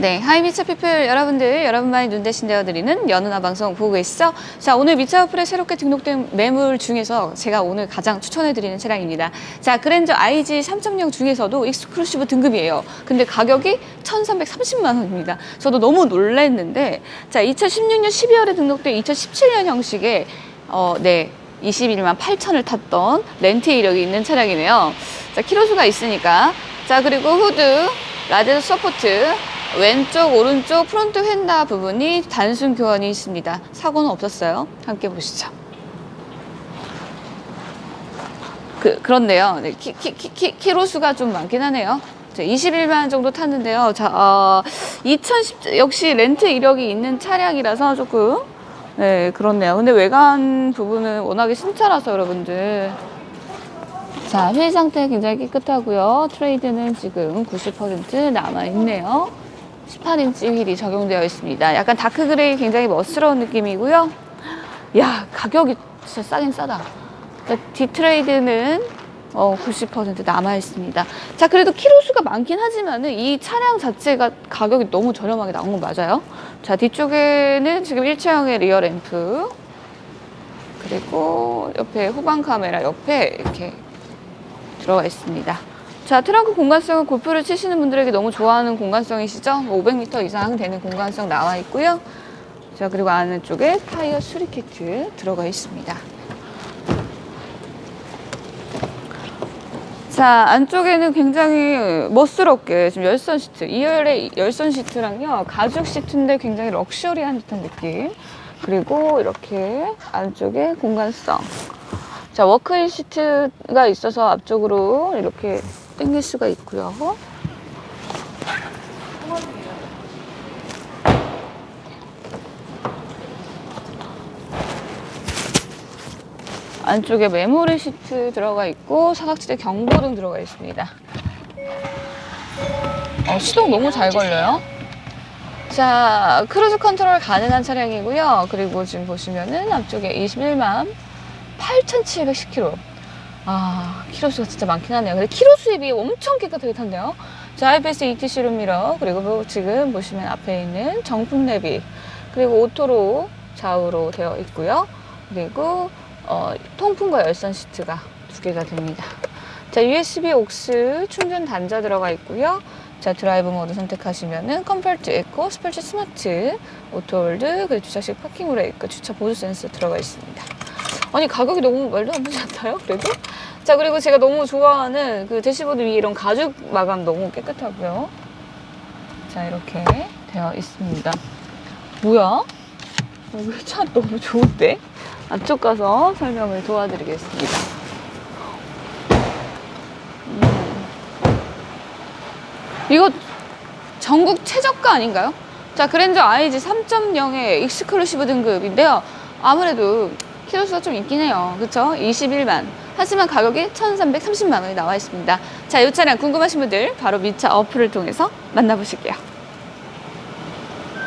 네, 하이 미차 피플 여러분들, 여러분만이 눈 대신 되어드리는 연은아 방송 보고 계시죠? 자, 오늘 미차 어플에 새롭게 등록된 매물 중에서 제가 오늘 가장 추천해드리는 차량입니다. 자, 그랜저 IG 3.0 중에서도 익스클루시브 등급이에요. 근데 가격이 1,330만 원입니다. 저도 너무 놀랐는데, 자, 2016년 12월에 등록된 2017년 형식의, 어, 네. 21만 8천을 탔던 렌트 이력이 있는 차량이네요. 자, 키로수가 있으니까. 자, 그리고 후드, 라디오 서포트, 왼쪽, 오른쪽 프론트 휀다 부분이 단순 교환이 있습니다. 사고는 없었어요. 함께 보시죠. 그, 그런데요. 네, 키, 키, 키, 키, 키로 수가 좀 많긴 하네요. 자, 21만 정도 탔는데요. 자, 어, 2010, 역시 렌트 이력이 있는 차량이라서 조금, 네, 그렇네요. 근데 외관 부분은 워낙에 신차라서 여러분들. 자, 휠 상태 굉장히 깨끗하고요. 트레이드는 지금 90% 남아 있네요. 18인치 휠이 적용되어 있습니다. 약간 다크 그레이 굉장히 멋스러운 느낌이고요. 야, 가격이 진짜 싸긴 싸다. 자, 디트레이드는 어, 90% 남아 있습니다. 자, 그래도 키로수가 많긴 하지만은 이 차량 자체가 가격이 너무 저렴하게 나온 건 맞아요. 자, 뒤쪽에는 지금 일체형의 리어 램프 그리고 옆에 후방 카메라 옆에 이렇게 들어가 있습니다. 자, 트렁크 공간성은 골프를 치시는 분들에게 너무 좋아하는 공간성이시죠? 500m 이상 되는 공간성 나와 있고요. 자, 그리고 안쪽에 타이어 수리 키트 들어가 있습니다. 자, 안쪽에는 굉장히 멋스럽게 지금 열선 시트, 2열의 열선 시트랑요, 가죽 시트인데 굉장히 럭셔리한 듯한 느낌. 그리고 이렇게 안쪽에 공간성. 자, 워크인 시트가 있어서 앞쪽으로 이렇게 당길 수가 있고요. 안쪽에 메모리 시트 들어가 있고 사각지대 경보등 들어가 있습니다. 어, 시동 너무 잘 걸려요. 자, 크루즈 컨트롤 가능한 차량이고요. 그리고 지금 보시면은 앞쪽에 21만 8,710km. 아, 키로수가 진짜 많긴 하네요. 근데 키로수에 비해 엄청 깨끗하게 탔네요. 자, IPS ETC 룸미러, 그리고 뭐 지금 보시면 앞에 있는 정품 내비, 그리고 오토로 좌우로 되어 있고요. 그리고 어, 통풍과 열선 시트가 두 개가 됩니다. 자, USB 옥스 충전 단자 들어가 있고요. 자, 드라이브 모드 선택하시면은 컴포트 에코, 스펠치 스마트, 오토홀드, 그리고 주차식 파킹 브레이크, 주차 보조 센서 들어가 있습니다. 아니 가격이 너무 말도 안 되지 않나요? 그래도? 자 그리고 제가 너무 좋아하는 그 대시보드 위에 이런 가죽 마감 너무 깨끗하고요. 자 이렇게 되어 있습니다. 뭐야? 차 너무 좋은데? 앞쪽 가서 설명을 도와드리겠습니다. 음. 이거 전국 최저가 아닌가요? 자, 그랜저 IG 3.0의 익스클루시브 등급인데요. 아무래도 키로수가 좀 있긴 해요. 그쵸? 21만. 하지만 가격이 1,330만 원이 나와 있습니다. 자, 이 차량 궁금하신 분들 바로 미차 어플을 통해서 만나보실게요.